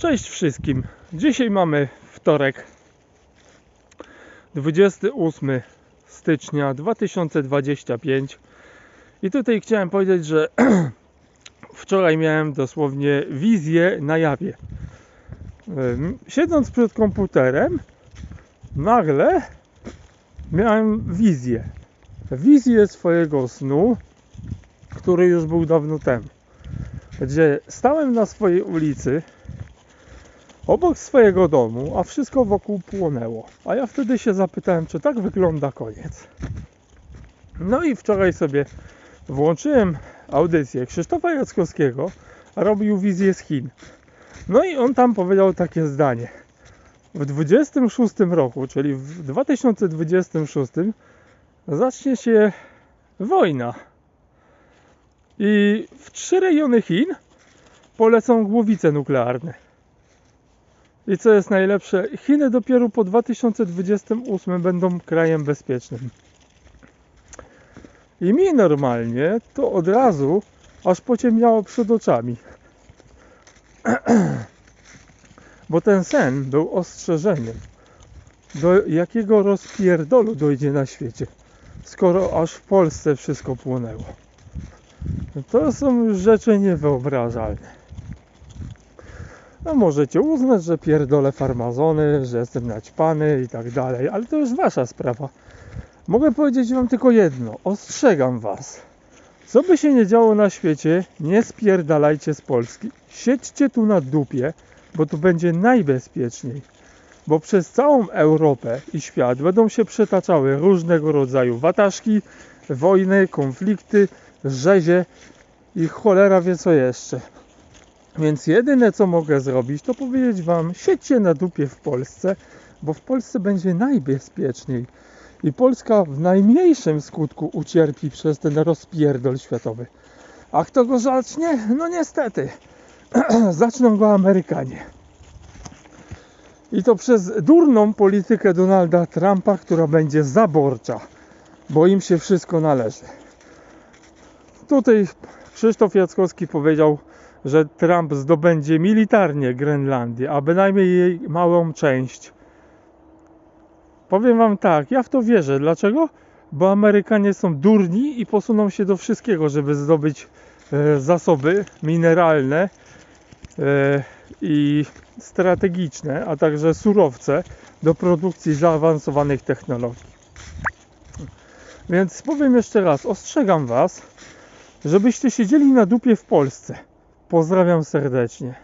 Cześć wszystkim. Dzisiaj mamy wtorek 28 stycznia 2025 i tutaj chciałem powiedzieć, że wczoraj miałem dosłownie wizję na jawie. Siedząc przed komputerem nagle miałem wizję. Wizję swojego snu, który już był dawno temu. Gdzie stałem na swojej ulicy obok swojego domu, a wszystko wokół płonęło. A ja wtedy się zapytałem, czy tak wygląda koniec. No i wczoraj sobie włączyłem audycję Krzysztofa Jackowskiego, a robił wizję z Chin. No i on tam powiedział takie zdanie. W 26 roku, czyli w 2026 zacznie się wojna. I w trzy rejony Chin polecą głowice nuklearne. I co jest najlepsze, Chiny dopiero po 2028 będą krajem bezpiecznym. I mi normalnie to od razu aż pociemniało przed oczami. Bo ten sen był ostrzeżeniem, do jakiego rozpierdolu dojdzie na świecie, skoro aż w Polsce wszystko płonęło. To są rzeczy niewyobrażalne. No możecie uznać, że pierdolę farmazony, że jestem naćpany i tak dalej, ale to już wasza sprawa. Mogę powiedzieć wam tylko jedno, ostrzegam was. Co by się nie działo na świecie, nie spierdalajcie z Polski. Siedźcie tu na dupie, bo tu będzie najbezpieczniej. Bo przez całą Europę i świat będą się przetaczały różnego rodzaju wataszki, wojny, konflikty, rzezie i cholera wie co jeszcze. Więc jedyne co mogę zrobić, to powiedzieć Wam, siedźcie na dupie w Polsce, bo w Polsce będzie najbezpieczniej. I Polska w najmniejszym skutku ucierpi przez ten rozpierdol światowy. A kto go zacznie? No niestety, zaczną go Amerykanie. I to przez durną politykę Donalda Trumpa, która będzie zaborcza, bo im się wszystko należy. Tutaj Krzysztof Jackowski powiedział, że Trump zdobędzie militarnie Grenlandię, a bynajmniej jej małą część. Powiem Wam tak, ja w to wierzę. Dlaczego? Bo Amerykanie są durni i posuną się do wszystkiego, żeby zdobyć e, zasoby mineralne e, i strategiczne, a także surowce do produkcji zaawansowanych technologii. Więc powiem jeszcze raz, ostrzegam Was, żebyście siedzieli na dupie w Polsce. Pozdrawiam serdecznie.